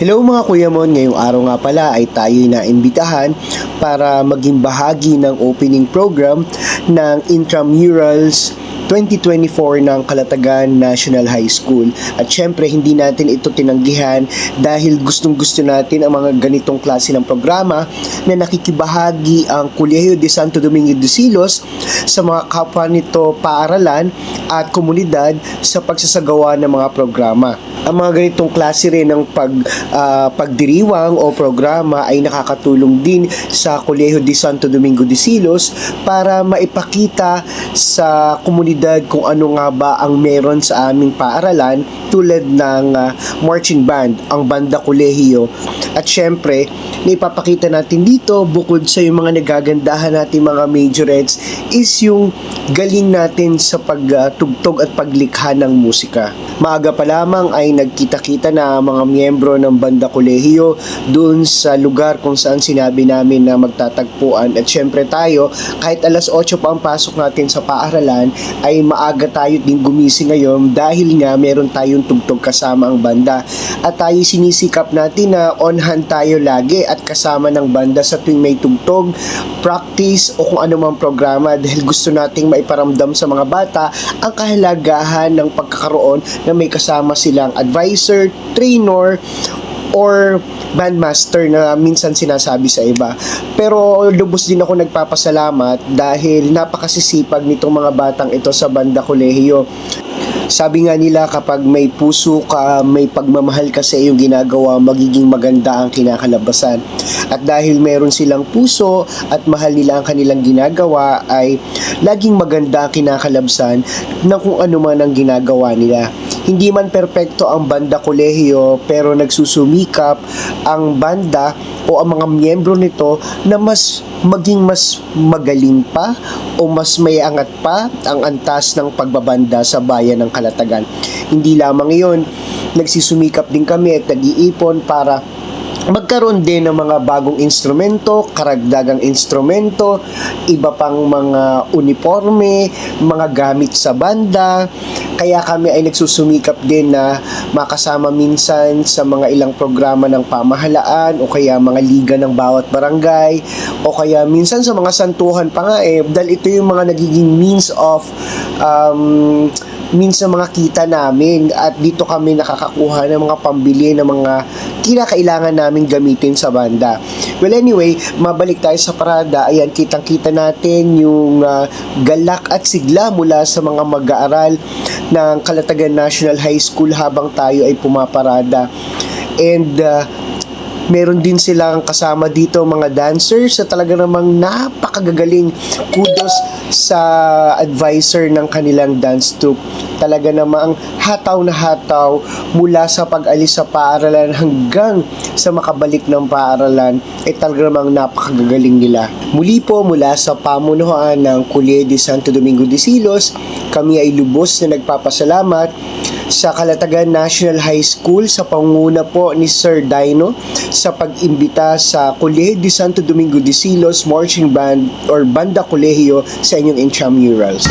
Hello mga Kuya Mon, ngayong araw nga pala ay tayo naimbitahan para maging bahagi ng opening program ng Intramurals 2024 ng Kalatagan National High School. At syempre, hindi natin ito tinanggihan dahil gustong gusto natin ang mga ganitong klase ng programa na nakikibahagi ang Colegio de Santo Domingo de Silos sa mga kapwa nito paaralan at komunidad sa pagsasagawa ng mga programa. Ang mga ganitong klase rin ng pag, ah, pagdiriwang o programa ay nakakatulong din sa Colegio de Santo Domingo de Silos para maipakita sa komunidad kung ano nga ba ang meron sa aming paaralan tulad ng ah, marching band, ang banda kolehiyo. At syempre, naipapakita natin dito bukod sa yung mga nagagandahan natin mga majorettes is yung galing natin sa pagtugtog at paglikha ng musika. Maaga pa lamang ay nagkita-kita na mga miyembro ng banda kolehiyo doon sa lugar kung saan sinabi namin na magtatagpuan. At syempre tayo, kahit alas 8 pa ang pasok natin sa paaralan, ay maaga tayo din gumising ngayon dahil nga meron tayong tugtog kasama ang banda. At tayo sinisikap natin na on hand tayo lagi at kasama ng banda sa tuwing may tugtog, practice o kung ano mang programa dahil gusto nating maiparamdam sa mga bata ang kahalagahan ng pagkakaroon na may kasama silang advisor, trainer, or bandmaster na minsan sinasabi sa iba. Pero lubos din ako nagpapasalamat dahil napakasisipag nitong mga batang ito sa banda kolehiyo. Sabi nga nila kapag may puso ka, may pagmamahal ka sa iyong ginagawa, magiging maganda ang kinakalabasan. At dahil meron silang puso at mahal nila ang kanilang ginagawa ay laging maganda ang kinakalabsan na kung ano man ang ginagawa nila. Hindi man perpekto ang banda kolehiyo pero nagsusumikap ang banda o ang mga miyembro nito na mas maging mas magaling pa o mas may angat pa ang antas ng pagbabanda sa bayan ng Kalatagan. Hindi lamang iyon, nagsusumikap din kami at nag-iipon para magkaroon din ng mga bagong instrumento, karagdagang instrumento, iba pang mga uniforme, mga gamit sa banda. Kaya kami ay nagsusumikap din na makasama minsan sa mga ilang programa ng pamahalaan o kaya mga liga ng bawat barangay o kaya minsan sa mga santuhan pa nga eh dahil ito yung mga nagiging means of um, ng mga kita namin at dito kami nakakakuha ng mga pambili ng mga kinakailangan namin gamitin sa banda. Well anyway, mabalik tayo sa parada. Ayan, kitang-kita natin yung ah, galak at sigla mula sa mga mag-aaral ng Kalatagan National High School habang tayo ay pumaparada. And ah, meron din silang kasama dito mga dancers sa talaga namang napakagagaling. Kudos sa advisor ng kanilang dance troupe. Talaga namang hataw na hataw mula sa pag-alis sa paaralan hanggang sa makabalik ng paaralan. Ay talaga namang napakagagaling nila. Muli po mula sa pamunuan ng Colegio de Santo Domingo de Silos kami ay lubos na nagpapasalamat sa Kalatagan National High School sa panguna po ni Sir Dino sa pag-imbita sa Colegio de Santo Domingo de Silos Marching Band or Banda Colegio sa inyong intramurals.